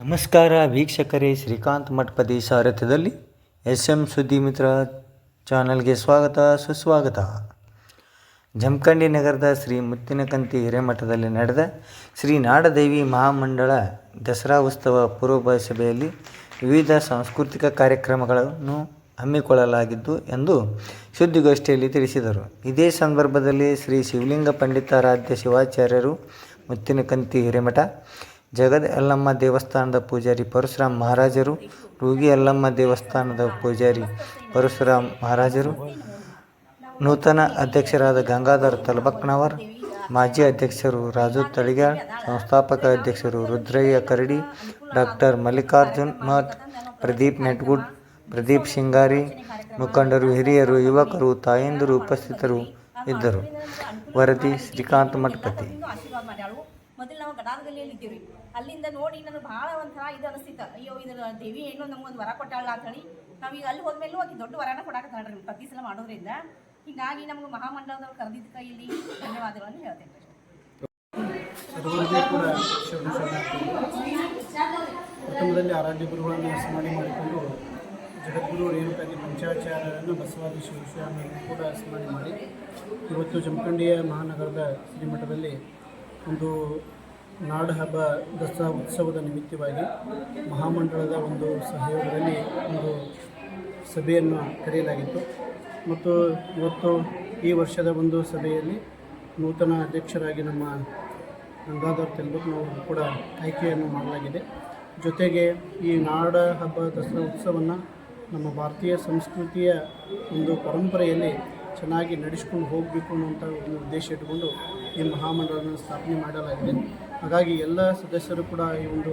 ನಮಸ್ಕಾರ ವೀಕ್ಷಕರೇ, ಶ್ರೀಕಾಂತ್ ಮಠಪತಿ ಸಾರಥ್ಯದಲ್ಲಿ ಎಸ್ ಎಂ ಸುದ್ದಿ ಮಿತ್ರ ಚಾನಲ್ಗೆ ಸ್ವಾಗತ, ಸುಸ್ವಾಗತ. ಜಮಖಂಡಿ ನಗರದ ಶ್ರೀ ಮುತ್ತಿನಕಂತಿ ಹಿರೇಮಠದಲ್ಲಿ ನಡೆದ ಶ್ರೀ ನಾಡದೇವಿ ಮಹಾಮಂಡಳ ದಸರಾ ಉತ್ಸವ ಪೂರ್ವಭಾವಿ ಸಭೆಯಲ್ಲಿ ವಿವಿಧ ಸಾಂಸ್ಕೃತಿಕ ಕಾರ್ಯಕ್ರಮಗಳನ್ನು ಹಮ್ಮಿಕೊಳ್ಳಲಾಗಿದ್ದು ಎಂದು ಸುದ್ದಿಗೋಷ್ಠಿಯಲ್ಲಿ ತಿಳಿಸಿದರು. ಇದೇ ಸಂದರ್ಭದಲ್ಲಿ ಶ್ರೀ ಶಿವಲಿಂಗ ಪಂಡಿತಾರಾಧ್ಯ ಶಿವಾಚಾರ್ಯರು ಮುತ್ತಿನಕಂತಿ ಹಿರೇಮಠ ಜಗದ ಯಲ್ಲಮ್ಮ ದೇವಸ್ಥಾನದ ಪೂಜಾರಿ ಪರಶುರಾಮ್ ಮಹಾರಾಜರು, ರೂಗಿ ಯಲ್ಲಮ್ಮ ದೇವಸ್ಥಾನದ ಪೂಜಾರಿ ಪರಶುರಾಮ್ ಮಹಾರಾಜರು, ನೂತನ ಅಧ್ಯಕ್ಷರಾದ ಗಂಗಾಧರ್ ತಲಬಕ್ನವರ್ ಮಾಜಿ ಅಧ್ಯಕ್ಷರು ರಾಜು ತಳಿಗಾಳ್, ಸಂಸ್ಥಾಪಕ ಅಧ್ಯಕ್ಷರು ರುದ್ರಯ್ಯ ಕರಡಿ, ಡಾಕ್ಟರ್ ಮಲ್ಲಿಕಾರ್ಜುನ್ ಮಠ್ ಪ್ರದೀಪ್ ನೆಟ್ಗುಡ್, ಪ್ರದೀಪ್ ಶಿಂಗಾರಿ, ಮುಖಂಡರು, ಹಿರಿಯರು, ಯುವಕರು, ತಾಯಂದಿರು ಉಪಸ್ಥಿತರು ಇದ್ದರು. ವರದಿ ಶ್ರೀಕಾಂತ್ ಮಠಪತಿ. ಮೊದಲು ನಾವು ಇದ್ದೀವಿ. ಅಲ್ಲಿಂದ ನೋಡಿ ನನಗೆ ಭಾಳ ಒಂಥರ ಇದು ಅನಿಸ್ತಿತ್ತು. ಅಯ್ಯೋ ಇದ್ರ ದೇವಿ ಏನೋ ನಮ್ಗೊಂದು ವರ ಕೊಟ್ಟಾಳ ಅಂತ ನಾವು ಈಗ ಅಲ್ಲಿ ಹೋದ್ಮೇಲೂ ಅತಿ ದೊಡ್ಡ ವರನ ಕೊಡಾಕತ್ತಾಳ್ರಿ ಪ್ರತಿ ಸಲ ಮಾಡೋದ್ರಿಂದ. ಹೀಗಾಗಿ ನಮ್ಗೆ ಮಹಾಮಂಡಲದವ್ರು ಕರೆದಿದ್ದಕ್ಕೆ ಇಲ್ಲಿ ಧನ್ಯವಾದಗಳನ್ನು ಹೇಳ್ತೇನೆ ಕುಟುಂಬದಲ್ಲಿ ಆರಾಧ್ಯ ಗುರುಗಳನ್ನು ಸ್ಮರಣೆ ಮಾಡಿಕೊಂಡು ಜಗದ್ಗುರು ರೇಣುಕಾದಿ ಪಂಚಾಚಾರ್ಯರನ್ನು ಬಸವಾದಿ ಶಿವಸ್ವಾಮಿಯನ್ನು ಕೂಡ ಸ್ಮರಣೆ ಮಾಡಿ ಇವತ್ತು ಜಮಖಂಡಿಯ ಮಹಾನಗರದ ಶ್ರೀಮಠದಲ್ಲಿ ಒಂದು ನಾಡ ಹಬ್ಬ ದಸರಾ ಉತ್ಸವದ ನಿಮಿತ್ತವಾಗಿ ಮಹಾಮಂಡಳದ ಒಂದು ಸಹಯೋಗದಲ್ಲಿ ಒಂದು ಸಭೆಯನ್ನು ಕರೆಯಲಾಗಿತ್ತು. ಮತ್ತು ಇವತ್ತು ಈ ವರ್ಷದ ಒಂದು ಸಭೆಯಲ್ಲಿ ನೂತನ ಅಧ್ಯಕ್ಷರಾಗಿ ನಮ್ಮ ಗಂಗಾಧರ್ ತೆಲುಗುನವರು ಕೂಡ ಆಯ್ಕೆಯನ್ನು ಮಾಡಲಾಗಿದೆ. ಜೊತೆಗೆ ಈ ನಾಡ ಹಬ್ಬ ದಸರಾ ಉತ್ಸವವನ್ನು ನಮ್ಮ ಭಾರತೀಯ ಸಂಸ್ಕೃತಿಯ ಒಂದು ಪರಂಪರೆಯಲ್ಲಿ ಚೆನ್ನಾಗಿ ನಡೆಸ್ಕೊಂಡು ಹೋಗಬೇಕು ಅನ್ನುವಂಥ ಒಂದು ಉದ್ದೇಶ ಇಟ್ಟುಕೊಂಡು ಈ ಮಹಾಮಂಡಲವನ್ನು ಸ್ಥಾಪನೆ ಮಾಡಲಾಗಿದೆ. ಹಾಗಾಗಿ ಎಲ್ಲ ಸದಸ್ಯರು ಕೂಡ ಈ ಒಂದು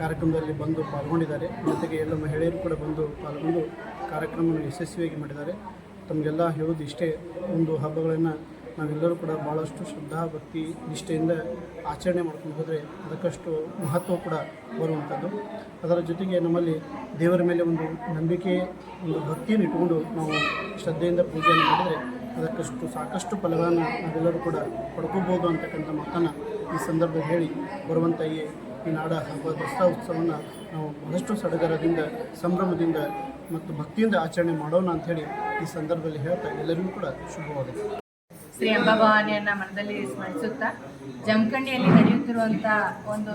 ಕಾರ್ಯಕ್ರಮದಲ್ಲಿ ಬಂದು ಪಾಲ್ಗೊಂಡಿದ್ದಾರೆ. ಜೊತೆಗೆ ಎಲ್ಲ ಮಹಿಳೆಯರು ಕೂಡ ಬಂದು ಪಾಲ್ಗೊಂಡು ಕಾರ್ಯಕ್ರಮವನ್ನು ಯಶಸ್ವಿಯಾಗಿ ಮಾಡಿದ್ದಾರೆ. ತಮಗೆಲ್ಲ ಹೇಳೋದು ಇಷ್ಟೇ. ಒಂದು ಹಬ್ಬಗಳನ್ನು ನಾವೆಲ್ಲರೂ ಕೂಡ ಭಾಳಷ್ಟು ಶ್ರದ್ಧಾ, ಭಕ್ತಿ, ನಿಷ್ಠೆಯಿಂದ ಆಚರಣೆ ಮಾಡ್ಕೊಂಡು ಹೋದರೆ ಅದಕ್ಕಷ್ಟು ಮಹತ್ವ ಕೂಡ ಬರುವಂಥದ್ದು. ಅದರ ಜೊತೆಗೆ ನಮ್ಮಲ್ಲಿ ದೇವರ ಮೇಲೆ ಒಂದು ನಂಬಿಕೆ, ಒಂದು ಭಕ್ತಿಯನ್ನು ಇಟ್ಕೊಂಡು ನಾವು ಶ್ರದ್ಧೆಯಿಂದ ಪೂಜೆಯನ್ನು ಮಾಡಿದರೆ ಅದಕ್ಕಷ್ಟು ಸಾಕಷ್ಟು ಫಲಗಳನ್ನು ನಾವೆಲ್ಲರೂ ಕೂಡ ಪಡ್ಕೋಬೋದು ಅಂತಕ್ಕಂಥ ಮಾತನ್ನು ಈ ಸಂದರ್ಭದಲ್ಲಿ ಹೇಳಿ ಬರುವಂಥ ಈ ನಾಡ ಹಬ್ಬ ದಸರಾ ಉತ್ಸವವನ್ನು ನಾವು ಬಹಳಷ್ಟು ಸಡಗರದಿಂದ, ಸಂಭ್ರಮದಿಂದ ಮತ್ತು ಭಕ್ತಿಯಿಂದ ಆಚರಣೆ ಮಾಡೋಣ ಅಂಥೇಳಿ ಈ ಸಂದರ್ಭದಲ್ಲಿ ಹೇಳ್ತಾ ಎಲ್ಲರಿಗೂ ಕೂಡ ಶುಭವಾಗಿದೆ ಶ್ರೀ ಅಂಬಾಭವಾನಿಯನ್ನ ಮನದಲ್ಲಿ ಸ್ಮರಿಸುತ್ತಾ ಜಮಖಂಡಿಯಲ್ಲಿ ನಡೆಯುತ್ತಿರುವಂಥ ಒಂದು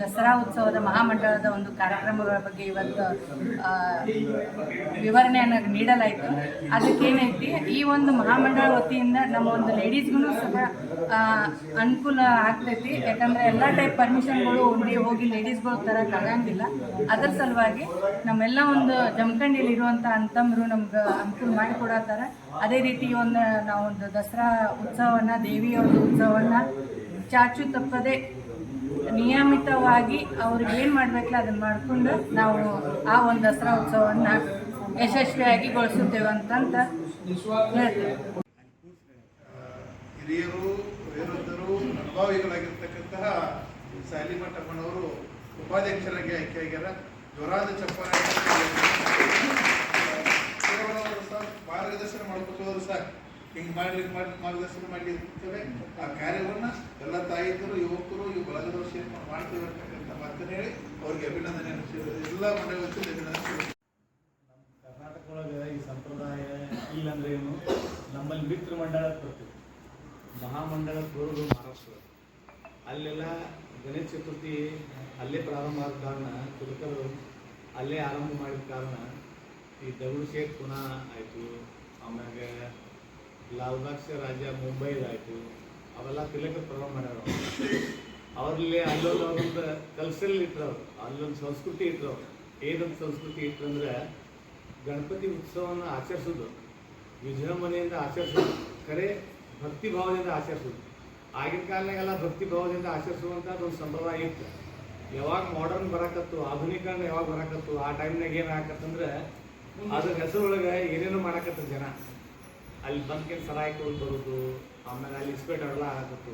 ದಸರಾ ಉತ್ಸವದ ಮಹಾಮಂಡಲದ ಒಂದು ಕಾರ್ಯಕ್ರಮಗಳ ಬಗ್ಗೆ ಇವತ್ತು ವಿವರಣೆಯನ್ನು ನೀಡಲಾಯಿತು. ಅದಕ್ಕೇನೈತಿ, ಈ ಒಂದು ಮಹಾಮಂಡಳ ವತಿಯಿಂದ ನಮ್ಮ ಒಂದು ಲೇಡೀಸ್ಗೂ ಸಹ ಅನುಕೂಲ ಆಗ್ತೈತಿ. ಯಾಕಂದರೆ ಎಲ್ಲ ಟೈಪ್ ಪರ್ಮಿಷನ್ಗಳು ಉಂಡಿ ಹೋಗಿ ಲೇಡೀಸ್ಗಳು ತರ ತಗೊಂಡಿಲ್ಲ ಅದರ ಸಲುವಾಗಿ ನಮ್ಮೆಲ್ಲ ಒಂದು ಜಮಖಂಡಿಯಲ್ಲಿ ಇರುವಂಥ ಅಂತಂಬರು ನಮ್ಗೆ ಅನುಕೂಲ ಮಾಡಿಕೊಡತ್ತಾರ ಅದೇ ರೀತಿ ಒಂದು ನಾವು ಒಂದು ದಸರಾ ಉತ್ಸವವನ್ನು ದೇವಿಯ ಒಂದು ಉತ್ಸವನ ಚಾಚು ತಪ್ಪದೆ ನಿಯಮಿತವಾಗಿ ಅವ್ರಿಗೆ ಏನು ಮಾಡಬೇಕಲ್ಲ ಅದನ್ನು ಮಾಡಿಕೊಂಡು ನಾವು ಆ ಒಂದು ದಸರಾ ಉತ್ಸವವನ್ನು ಯಶಸ್ವಿಯಾಗಿ ಗೊಳಿಸುತ್ತೇವೆ ಅಂತಂತ ಹೇಳ್ತೇವೆ ಹಿರಿಯರು, ವಯೋವೃದ್ಧರು, ಅನುಭವಿಗಳಾಗಿರ್ತಕ್ಕಂತಹ ಸಾಲಿಮಠಮ್ಮನವರು ಉಪಾಧ್ಯಕ್ಷರಾಗಿ ಆಯ್ಕೆಯಾಗ್ಯಾರ ಆಗ್ಯಾರ. ಚಪ್ಪಾಳೆ. ಮಾರ್ಗದರ್ಶನ ಮಾಡ್ಕೊಟ್ಟವರು ಸರ್ ಹಿಂಗ್ ಮಾಡ್ಲಿಕ್ಕೆ ಮಾಡಿ ಮಾರ್ಗದರ್ಶನ ಮಾಡಿ ಇರ್ತೇವೆ ಆ ಕಾರ್ಯವನ್ನ ಎಲ್ಲ ತಾಯಿದ್ರು, ಯುವಕರು, ಈ ಬಳಗದವರು ಸೇರಿ ಮಾಡ್ತೇವೆ ಅಂತಕ್ಕಂಥ ಮಾತನ್ನ ಹೇಳಿ ಅವ್ರಿಗೆ ಅಭಿನಂದನೆ ಎಲ್ಲ ವತಿಯಿಂದ ಅಭಿನಂದನೆ ಕರ್ನಾಟಕ ಒಳಗೆ ಈ ಸಂಪ್ರದಾಯ ಇಲ್ಲಂದ್ರೆ ಏನು? ನಮ್ಮಲ್ಲಿ ಮಿತ್ರ ಮಂಡಳ ಬರ್ತೀವಿ. ಮಹಾಮಂಡಳ ಬರೋದು ಮಹಾರಾಷ್ಟ್ರ. ಅಲ್ಲೆಲ್ಲ ಗಣೇಶ ಚತುರ್ಥಿ ಅಲ್ಲೇ ಪ್ರಾರಂಭ ಆದ ಕಾರಣ ತುಲಕರು ಅಲ್ಲೇ ಆರಂಭ ಮಾಡಿದ ಕಾರಣ ಈ ದಗಡು ಶೇಖ್ ಪುನಃ ಆಯಿತು. ಆಮ್ಯಾಗ ಲಾಲ್ಬಾಗ್ಸ ರಾಜ್ಯ ಮುಂಬೈದಾಯಿತು ಅವೆಲ್ಲ ತಿಲಕ ಪ್ರಾರಂಭ ಮಾಡ್ಯಾರ ಅವ್ರಲ್ಲಿ ಅಲ್ಲೊಂದು ಅವ್ರೊಂದು ಕಲ್ಚರಲ್ ಇಟ್ರು ಅವ್ರು, ಅಲ್ಲೊಂದು ಸಂಸ್ಕೃತಿ ಇಟ್ರು ಅವ್ರು. ಏನೊಂದು ಸಂಸ್ಕೃತಿ ಇಟ್ರಂದ್ರೆ ಗಣಪತಿ ಉತ್ಸವವನ್ನು ಆಚರಿಸೋದು, ವಿಜೃಂಭಣೆಯಿಂದ ಆಚರಿಸೋದು, ಕರೆ ಭಕ್ತಿ ಭಾವದಿಂದ ಆಚರಿಸೋದು. ಆಗಿನ ಕಾಲನಾಗೆಲ್ಲ ಭಕ್ತಿ ಭಾವದಿಂದ ಆಚರಿಸುವಂಥದ್ದು ಒಂದು ಸಂಪ್ರದಾಯ ಇತ್ತು. ಯಾವಾಗ ಮಾಡರ್ನ್ ಬರಕತ್ತು ಆಧುನಿಕ ಯಾವಾಗ ಬರಕತ್ತು, ಆ ಟೈಮ್ನಾಗ ಏನು ಆಕತ್ತಂದ್ರೆ ಅದ್ರ ಹೆಸರೊಳಗೆ ಏನೇನು ಮಾಡಾಕತ್ತ ಜನ. ಅಲ್ಲಿ ಬಂದ್ಕೆ ಸರಾಯಿ ತೊಗೊಂಡು ಬರೋದು, ಆಮೇಲೆ ಅಲ್ಲಿ ಇಸ್ಪೇಟ್ ಎಲ್ಲ ಆಗತ್ತು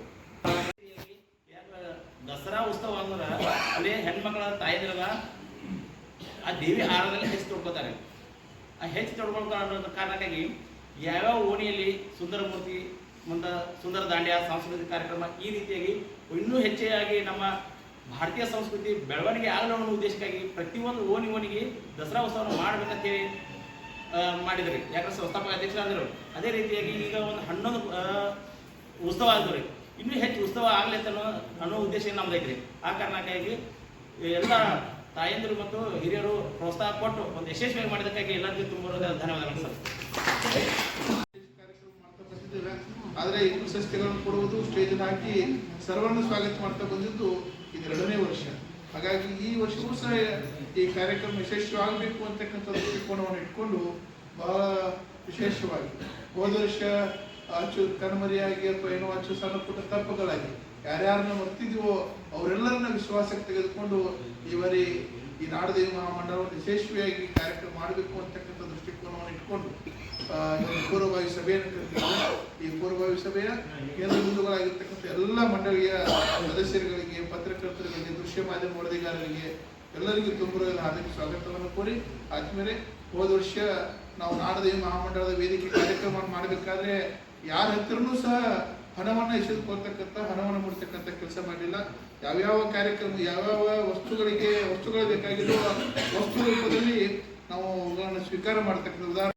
ದಸರಾ ಉತ್ಸವ ಅಂದ್ರೆ ಅಲ್ಲಿ ಹೆಣ್ಮಕ್ಳ ತಾಯಿದ್ರಲ್ಲ, ಆ ದೇವಿ ಆರಾಧನೆ ಹೆಚ್ಚು ತೊಡ್ಕೋತಾರೆ. ಆ ಹೆಚ್ಚು ತೊಡ್ಕೊಳ್ತಾ ಅನ್ನೋದ್ರ ಕಾರಣಕ್ಕಾಗಿ ಯಾವ್ಯಾವ ಓಣಿಯಲ್ಲಿ ಸುಂದರ ಮೂರ್ತಿ ಮುಂದ ಸುಂದರ ದಾಂಡ್ಯ, ಸಾಂಸ್ಕೃತಿಕ ಕಾರ್ಯಕ್ರಮ ಈ ರೀತಿಯಾಗಿ ಇನ್ನೂ ಹೆಚ್ಚಾಗಿ ನಮ್ಮ ಭಾರತೀಯ ಸಂಸ್ಕೃತಿ ಬೆಳವಣಿಗೆ ಆಗಲಿ ಅನ್ನೋ ಉದ್ದೇಶಕ್ಕಾಗಿ ಪ್ರತಿಯೊಂದು ಓಣಿ ಓಣಿಗೆ ದಸರಾ ಉತ್ಸವನ ಮಾಡ್ಬೇಕಂತೇಳಿ ಮಾಡಿದ್ರಿ. ಯಾಕಂದ್ರೆ ಸಂಸ್ಥಾಪಕ ಅಧ್ಯಕ್ಷರಾದ್ರು ಅದೇ ರೀತಿಯಾಗಿ ಈಗ ಒಂದು ಹನ್ನೊಂದು ಉತ್ಸವ ಆದ್ರಿ ಇನ್ನೂ ಹೆಚ್ಚು ಉತ್ಸವ ಆಗ್ಲಿ ಅಂತ ಅನ್ನೋ ಅನ್ನೋ ಉದ್ದೇಶ ನಮ್ದು ಆ ಕಾರಣಕ್ಕಾಗಿ ಎಲ್ಲ ತಾಯಂದಿರು ಮತ್ತು ಹಿರಿಯರು ಪ್ರೋತ್ಸಾಹ ಕೊಟ್ಟು ಒಂದು ಯಶಸ್ವಿಯಾಗಿ ಮಾಡಿದಕ್ಕಾಗಿ ಎಲ್ಲರಿಗೂ ತುಂಬ ಧನ್ಯವಾದಗಳು ಸರ್. ಆದರೆ ಇನ್ನೂ ಪ್ರಶಸ್ತಿಗಳನ್ನು ಕೊಡುವುದು, ಸ್ಟೇಜ್ ಹಾಕಿ ಸರ್ವರನ್ನು ಸ್ವಾಗತ ಮಾಡ್ತಾ ಬಂದಿದ್ದು ಇದೆರಡನೇ ವರ್ಷ. ಹಾಗಾಗಿ ಈ ವರ್ಷವೂ ಸಹ ಈ ಕಾರ್ಯಕ್ರಮ ಯಶಸ್ವಿ ಆಗಬೇಕು ಅಂತಕ್ಕಂಥ ದೃಷ್ಟಿಕೋನವನ್ನು ಇಟ್ಕೊಂಡು ಬಹಳ ವಿಶೇಷವಾಗಿ ಹೋದ ವರ್ಷ ಅಚ್ಚು ಕಣ್ಮರಿಯಾಗಿ ಅಥವಾ ಏನೋ ಅಚ್ಚು ಸಣ್ಣ ಪುಟ್ಟ ತಪ್ಪುಗಳಾಗಿ ಯಾರ್ಯಾರನ್ನ ಮರ್ತಿದೀವೋ ಅವರೆಲ್ಲರನ್ನ ವಿಶ್ವಾಸಕ್ಕೆ ತೆಗೆದುಕೊಂಡು ಬಾರಿ ಈ ನಾಡದೇವಿ ಮಹಾಮಂಡಲವನ್ನು ಯಶಸ್ವಿಯಾಗಿ ಕಾರ್ಯಕ್ರಮ ಮಾಡಬೇಕು ಅಂತಕ್ಕಂಥ ದೃಷ್ಟಿಕೋನವನ್ನು ಇಟ್ಕೊಂಡು ಈ ಪೂರ್ವಭಾವಿ ಸಭೆಯನ್ನು ಕರೆದಿದ್ದೇವೆ. ಈ ಪೂರ್ವಭಾವಿ ಸಭೆಯ ಕೇಂದ್ರ ಬಿಂದುಗಳಾಗಿರ್ತಕ್ಕಂಥ ಎಲ್ಲ ಮಂಡಳಿಯ ಪತ್ರಕರ್ತರುಗಳಿಗೆ ದೃಶ್ಯ ಮಾಧ್ಯಮ ವರದಿಗಾರರಿಗೆ ಎಲ್ಲರಿಗೂ ತುಂಬ ಹಾರ್ದಿಕ ಸ್ವಾಗತವನ್ನು ಕೋರಿ, ಆದ್ಮೇಲೆ ಹೋದ ವರ್ಷ ನಾವು ನಾಡದೇವಿ ಮಹಾಮಂಡಲದ ವೇದಿಕೆ ಕಾರ್ಯಕ್ರಮ ಮಾಡಬೇಕಾದ್ರೆ ಯಾರ ಹತ್ರನೂ ಸಹ ಹಣವನ್ನು ಎಸೆದುಕೊಳ್ತಕ್ಕಂಥ, ಹಣವನ್ನು ಮುಡ್ತಕ್ಕಂಥ ಕೆಲಸ ಮಾಡಲಿಲ್ಲ. ಯಾವ್ಯಾವ ಕಾರ್ಯಕ್ರಮ, ಯಾವ್ಯಾವ ವಸ್ತುಗಳಿಗೆ, ವಸ್ತುಗಳು ಬೇಕಾಗಿರೋ ವಸ್ತು ರೂಪದಲ್ಲಿ ನಾವು ಸ್ವೀಕಾರ ಮಾಡ್ತಕ್ಕಂಥ ಉದಾಹರಣೆ